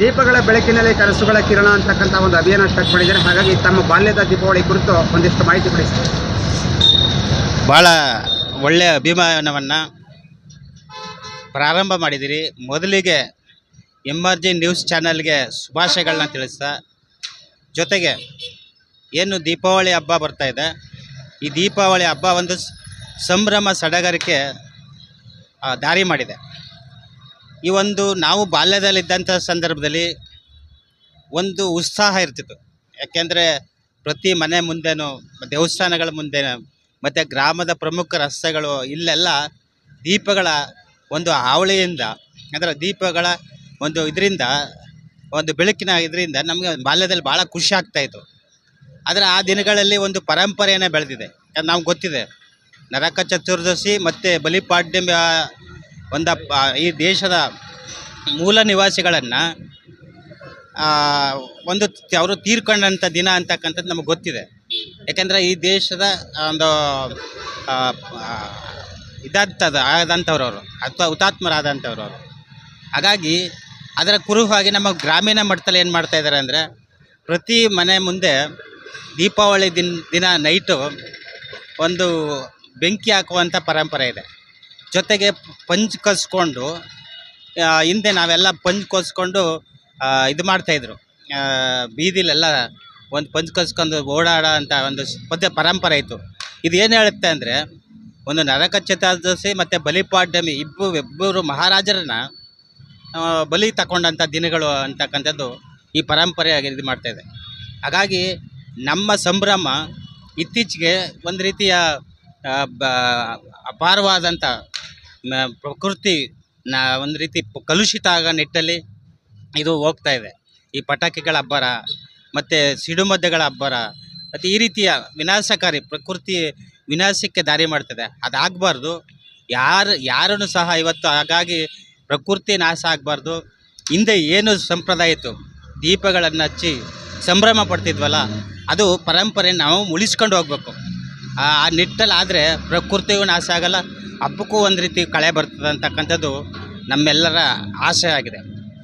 ದೀಪಗಳ ಬೆಳಕಿನಲ್ಲಿ ಕನಸುಗಳ ಕಿರಣ ಅಂತಕ್ಕಂಥ ಒಂದು ಅಭಿಯಾನ ಸ್ಟಾರ್ಟ್ ಮಾಡಿದ್ದಾರೆ. ಹಾಗಾಗಿ ತಮ್ಮ ಬಾಲ್ಯದ ದೀಪಾವಳಿ ಕುರಿತು ಒಂದಿಷ್ಟು ಮಾಹಿತಿ ಕೊಡಿ ಬಹಳ ಭಾಳ ಒಳ್ಳೆಯ ಅಭಿಮಾನವನ್ನು ಪ್ರಾರಂಭ ಮಾಡಿದಿರಿ. ಮೊದಲಿಗೆ ಎಮರ್ಜಿ ನ್ಯೂಸ್ ಚಾನಲ್ಗೆ ಶುಭಾಶಯಗಳನ್ನ ತಿಳಿಸ್ತಾ, ಜೊತೆಗೆ ಏನು ದೀಪಾವಳಿ ಹಬ್ಬ ಬರ್ತಾ ಇದೆ, ಈ ದೀಪಾವಳಿ ಹಬ್ಬ ಒಂದು ಸಂಭ್ರಮ ಸಡಗರಕ್ಕೆ ದಾರಿ ಮಾಡಿದೆ. ಈ ಒಂದು ನಾವು ಬಾಲ್ಯದಲ್ಲಿದ್ದಂಥ ಸಂದರ್ಭದಲ್ಲಿ ಒಂದು ಉತ್ಸಾಹ ಇರ್ತಿತ್ತು. ಯಾಕೆಂದರೆ ಪ್ರತಿ ಮನೆ ಮುಂದೆನೂ, ದೇವಸ್ಥಾನಗಳ ಮುಂದೆ ಮತ್ತು ಗ್ರಾಮದ ಪ್ರಮುಖ ರಸ್ತೆಗಳು, ಇಲ್ಲೆಲ್ಲ ದೀಪಗಳ ಒಂದು ಹಾವಳಿಯಿಂದ, ಅಂದರೆ ದೀಪಗಳ ಒಂದು ಇದರಿಂದ, ಒಂದು ಬೆಳಕಿನ ಇದರಿಂದ ನಮಗೆ ಬಾಲ್ಯದಲ್ಲಿ ಭಾಳ ಖುಷಿ ಆಗ್ತಾಯಿತ್ತು ಆದರೆ ಆ ದಿನಗಳಲ್ಲಿ ಒಂದು ಪರಂಪರೆಯೇ ಬೆಳೆದಿದೆ. ನಾವು ಗೊತ್ತಿದೆ, ನರಕ ಚತುರ್ದಶಿ ಮತ್ತು ಬಲಿಪಾಡ್ಯಮ ಒಂದು ಈ ದೇಶದ ಮೂಲ ನಿವಾಸಿಗಳನ್ನು ಒಂದು ಅವರು ತೀರ್ಕೊಂಡಂಥ ದಿನ ಅಂತಕ್ಕಂಥದ್ದು ನಮಗೆ ಗೊತ್ತಿದೆ. ಯಾಕೆಂದರೆ ಈ ದೇಶದ ಒಂದು ಇದಾದ ಆದಂಥವ್ರು ಅವರು ಅಥವಾ ಹುತಾತ್ಮರಾದಂಥವ್ರು ಅವರು ಹಾಗಾಗಿ, ಅದರ ಕುರುಹಾಗಿ ನಮ್ಮ ಗ್ರಾಮೀಣ ಮಟ್ಟದಲ್ಲಿ ಏನು ಮಾಡ್ತಾ ಇದ್ದಾರೆ ಅಂದರೆ, ಪ್ರತಿ ಮನೆ ಮುಂದೆ ದೀಪಾವಳಿ ದಿನ ದಿನ ನೈಟು ಒಂದು ಬೆಂಕಿ ಹಾಕುವಂಥ ಪರಂಪರೆ ಇದೆ. ಜೊತೆಗೆ ಪಂಚ್ ಕಸ್ಕೊಂಡು ಹಿಂದೆ ನಾವೆಲ್ಲ ಪಂಚ್ ಕಲ್ಸ್ಕೊಂಡು ಇದು ಮಾಡ್ತಾಯಿದ್ರು ಬೀದಿಲೆಲ್ಲ ಒಂದು ಪಂಚ್ ಕಸ್ಕೊಂಡು ಓಡಾಡ ಅಂತ ಒಂದು ಪದ್ಯ ಪರಂಪರೆ ಇತ್ತು. ಇದು ಏನು ಹೇಳುತ್ತೆ ಅಂದರೆ, ಒಂದು ನರಕ ಚತುರ್ದಶಿ ಮತ್ತು ಬಲಿಪಾಡ್ಯಮಿ ಇಬ್ಬರು ಇಬ್ಬರು ಮಹಾರಾಜರನ್ನ ಬಲಿ ತಗೊಂಡಂಥ ದಿನಗಳು ಅಂತಕ್ಕಂಥದ್ದು ಈ ಪರಂಪರೆಯಾಗಿ ಇದು ಮಾಡ್ತಾಯಿದೆ ಹಾಗಾಗಿ ನಮ್ಮ ಸಂಭ್ರಮ ಇತ್ತೀಚೆಗೆ ಒಂದು ರೀತಿಯ ಅಪಾರವಾದಂಥ ಪ್ರಕೃತಿ, ನ, ಒಂದು ರೀತಿ ಕಲುಷಿತ ಆಗೋ ನಿಟ್ಟಲ್ಲಿ ಇದು ಹೋಗ್ತಾ ಇದೆ. ಈ ಪಟಾಕಿಗಳ ಅಬ್ಬರ, ಮತ್ತು ಸಿಡುಮದ್ದೆಗಳ ಅಬ್ಬರ, ಮತ್ತು ಈ ರೀತಿಯ ವಿನಾಶಕಾರಿ ಪ್ರಕೃತಿ ವಿನಾಶಕ್ಕೆ ದಾರಿ ಮಾಡ್ತದೆ. ಅದಾಗಬಾರ್ದು. ಯಾರು, ಯಾರನ್ನು ಸಹ ಇವತ್ತು ಹಾಗಾಗಿ ಪ್ರಕೃತಿ ನಾಶ ಆಗಬಾರ್ದು. ಹಿಂದೆ ಏನು ಸಂಪ್ರದಾಯ ಇತ್ತು? ದೀಪಗಳನ್ನು ಹಚ್ಚಿ ಸಂಭ್ರಮ ಪಡ್ತಿದ್ವಲ್ಲ, ಅದು ಪರಂಪರೆ ನಾವು ಉಳಿಸ್ಕೊಂಡು ಹೋಗ್ಬೇಕು. ಆ ನಿಟ್ಟಲ್ಲಿ ಆದರೆ ಪ್ರಕೃತಿಯೂ ನಾಶ ಆಗಲ್ಲ, ಹಬ್ಬಕ್ಕೂ ಒಂದು ರೀತಿ ಕಳೆ ಬರ್ತದೆ ಅಂತಕ್ಕಂಥದ್ದು ನಮ್ಮೆಲ್ಲರ ಆಸೆ ಆಗಿದೆ.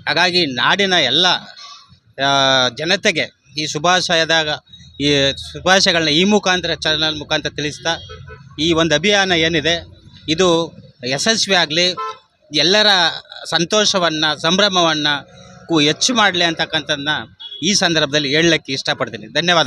ಹಾಗಾಗಿ ನಾಡಿನ ಎಲ್ಲ ಜನತೆಗೆ ಈ ಶುಭಾಶಯದಾಗ, ಈ ಶುಭಾಶಯಗಳನ್ನ ಈ ಮುಖಾಂತರ ಚಾನಲ್ ಮುಖಾಂತರ ತಿಳಿಸ್ತಾ, ಈ ಒಂದು ಅಭಿಯಾನ ಏನಿದೆ, ಇದು ಯಶಸ್ವಿ ಆಗಲಿ, ಎಲ್ಲರ ಸಂತೋಷವನ್ನು, ಸಂಭ್ರಮವನ್ನು ಹೆಚ್ಚು ಮಾಡಲಿ ಅಂತಕ್ಕಂಥದ್ದನ್ನ ಈ ಸಂದರ್ಭದಲ್ಲಿ ಹೇಳಲಿಕ್ಕೆ ಇಷ್ಟಪಡ್ತೀನಿ. ಧನ್ಯವಾದ.